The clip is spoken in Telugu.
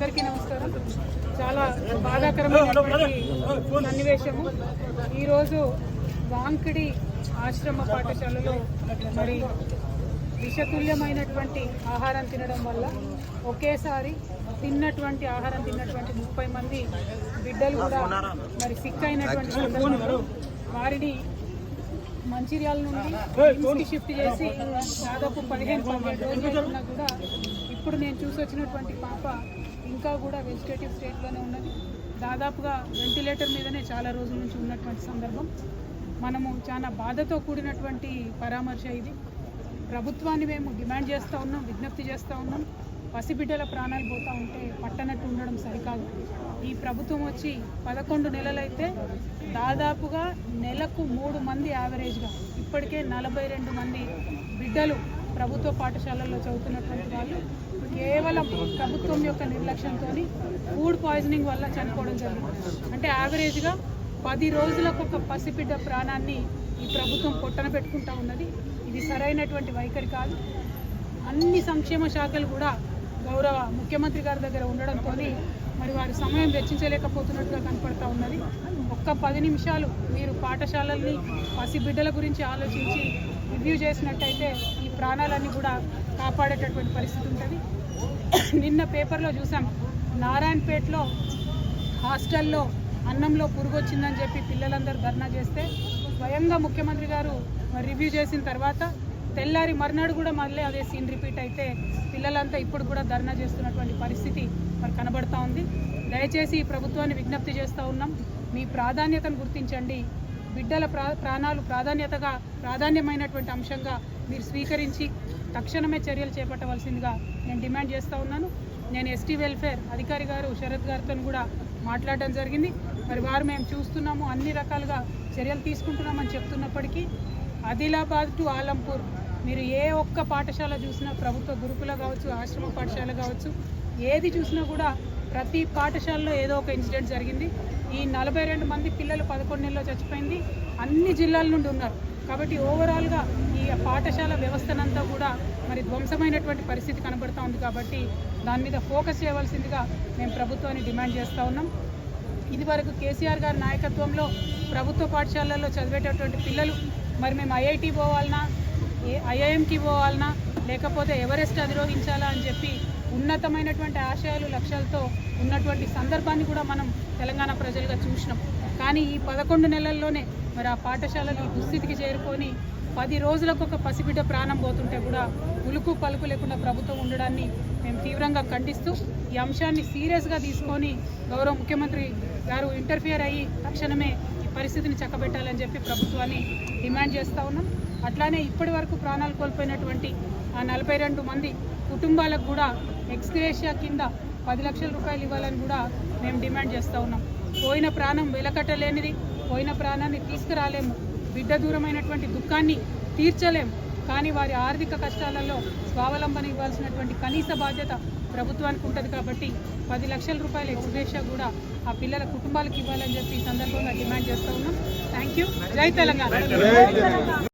అందరికీ నమస్కారం. చాలా బాధాకరమైనటువంటి సన్నివేశము. ఈరోజు వాంకిడి ఆశ్రమ పాఠశాలలో మరి విషతుల్యమైనటువంటి ఆహారం తినడం వల్ల ఒకేసారి తిన్నటువంటి ఆహారం తిన్నటువంటి ముప్పై మంది బిడ్డలు కూడా మరి సిక్ అయినటువంటి వారిని మంచిర్యాల నుండి షిఫ్ట్ చేసి దాదాపు పదిహేను పదిహేను రోజులు కూడా ఇప్పుడు నేను చూసి వచ్చినటువంటి పాప ఇంకా కూడా వెజిటేటివ్ స్టేట్లోనే ఉన్నది. దాదాపుగా వెంటిలేటర్ మీదనే చాలా రోజుల నుంచి ఉన్నటువంటి సందర్భం. మనము చాలా బాధతో కూడినటువంటి పరామర్శ ఇది. ప్రభుత్వాన్ని మేము డిమాండ్ చేస్తూ ఉన్నాం విజ్ఞప్తి చేస్తూ ఉన్నాం. పసిబిడ్డల ప్రాణాలు పోతూ ఉంటే పట్టనట్టు ఉండడం సరికాదు. ఈ ప్రభుత్వం వచ్చి పదకొండు నెలలైతే దాదాపుగా నెలకు మూడు మంది యావరేజ్గా ఇప్పటికే నలభై రెండు మంది బిడ్డలు ప్రభుత్వ పాఠశాలల్లో చదువుతున్నటువంటి వాళ్ళు కేవలం ప్రభుత్వం యొక్క నిర్లక్ష్యంతో ఫుడ్ పాయిజనింగ్ వల్ల చనిపోవడం జరిగింది. అంటే యావరేజ్గా పది రోజులకు ఒక పసిబిడ్డ ప్రాణాన్ని ఈ ప్రభుత్వం పొట్టన పెట్టుకుంటా ఉన్నది. ఇది సరైనటువంటి వైఖరి కాదు. అన్ని సంక్షేమ శాఖలు కూడా గౌరవ ముఖ్యమంత్రి గారి దగ్గర ఉండడంతో మరి వారి సమయం వెచ్చించలేకపోతున్నట్టుగా కనపడతా ఉన్నది. ఒక్క పది నిమిషాలు మీరు పాఠశాలల్ని పసిబిడ్డల గురించి ఆలోచించి రివ్యూ చేసినట్టయితే ఈ ప్రాణాలన్నీ కూడా కాపాడేటటువంటి పరిస్థితి ఉంటుంది. నిన్న పేపర్లో చూసాం నారాయణపేటలో హాస్టల్లో అన్నంలో పురుగు వచ్చిందని చెప్పి పిల్లలందరూ ధర్నా చేస్తే స్వయంగా ముఖ్యమంత్రి గారు మరి రివ్యూ చేసిన తర్వాత తెల్లారి మర్నాడు కూడా మళ్ళీ అదే సీన్ రిపీట్ అయితే పిల్లలంతా ఇప్పుడు కూడా ధర్నా చేస్తున్నటువంటి పరిస్థితి మరి కనబడతా ఉంది. దయచేసి ఈ ప్రభుత్వాన్ని విజ్ఞప్తి చేస్తూ ఉన్నాం. మీ ప్రాధాన్యతను గుర్తించండి. బిడ్డల ప్రా ప్రాణాలు ప్రాధాన్యతగా ప్రాధాన్యమైనటువంటి అంశంగా మీరు స్వీకరించి తక్షణమే చర్యలు చేపట్టవలసిందిగా నేను డిమాండ్ చేస్తూ ఉన్నాను. నేను ఎస్టీ వెల్ఫేర్ అధికారి గారు శరత్ గారితో కూడా మాట్లాడడం జరిగింది. మరి వారు మేము చూస్తున్నాము. అన్ని రకాలుగా చర్యలు తీసుకుంటున్నామని చెప్తున్నప్పటికీ ఆదిలాబాద్ టు ఆలంపూర్ మీరు ఏ ఒక్క పాఠశాల చూసినా ప్రభుత్వ గురుకుల కావచ్చు ఆశ్రమ పాఠశాల కావచ్చు ఏది చూసినా కూడా ప్రతి పాఠశాలలో ఏదో ఒక ఇన్సిడెంట్ జరిగింది. ఈ నలభై రెండు మంది పిల్లలు పదకొండు నెలలో చచ్చిపోయింది. అన్ని జిల్లాల నుండి ఉన్నారు. కాబట్టి ఓవరాల్గా ఈ పాఠశాల వ్యవస్థనంతా కూడా మరి ధ్వంసమైనటువంటి పరిస్థితి కనబడుతూ ఉంది కాబట్టి దాని మీద ఫోకస్ చేయవలసిందిగా మేము ప్రభుత్వాన్ని డిమాండ్ చేస్తూ ఉన్నాం. ఇదివరకు కేసీఆర్ గారి నాయకత్వంలో ప్రభుత్వ పాఠశాలల్లో చదివేటటువంటి పిల్లలు మరి మేము ఐఐటి పోవాలన్నా ఐఐఎంకి పోవాలన్నా లేకపోతే ఎవరెస్ట్ అధిరోహించాలా అని చెప్పి ఉన్నతమైనటువంటి ఆశయాలు లక్ష్యాలతో ఉన్నటువంటి సందర్భాన్ని కూడా మనం తెలంగాణ ప్రజలుగా చూసినాం. కానీ ఈ పదకొండు నెలల్లోనే మరి ఆ పాఠశాలలు దుస్థితికి చేరుకొని పది రోజులకు ఒక పసిబిడ్డ ప్రాణం పోతుంటే కూడా ఉలుకు పలుకు లేకుండా ప్రభుత్వం ఉండడాన్ని మేము తీవ్రంగా ఖండిస్తూ ఈ అంశాన్ని సీరియస్గా తీసుకొని గౌరవ ముఖ్యమంత్రి గారు ఇంటర్ఫియర్ అయ్యి తక్షణమే ఈ పరిస్థితిని చక్కబెట్టాలని చెప్పి ప్రభుత్వాన్ని డిమాండ్ చేస్తూ ఉన్నాం. అట్లానే ఇప్పటి వరకు ప్రాణాలు కోల్పోయినటువంటి ఆ నలభై రెండు మంది కుటుంబాలకు కూడా ఎక్స్గ్రేషియా కింద పది లక్షల రూపాయలు ఇవ్వాలని కూడా మేము డిమాండ్ చేస్తూ ఉన్నాం. పోయిన ప్రాణం వెలకట్టలేనిది పోయిన ప్రాణాన్ని తీసుకురాలేము బిడ్డ దూరమైనటువంటి దుఃఖాన్ని తీర్చలేము. కానీ వారి ఆర్థిక కష్టాలలో స్వావలంబన ఇవ్వాల్సినటువంటి కనీస బాధ్యత ప్రభుత్వానికి ఉంటుంది కాబట్టి పది లక్షల రూపాయల ఎక్స్గ్రేషియా కూడా ఆ పిల్లల కుటుంబాలకు ఇవ్వాలని చెప్పి ఈ సందర్భంగా డిమాండ్ చేస్తూ ఉన్నాం. థ్యాంక్ యూ జై తెలంగాణ.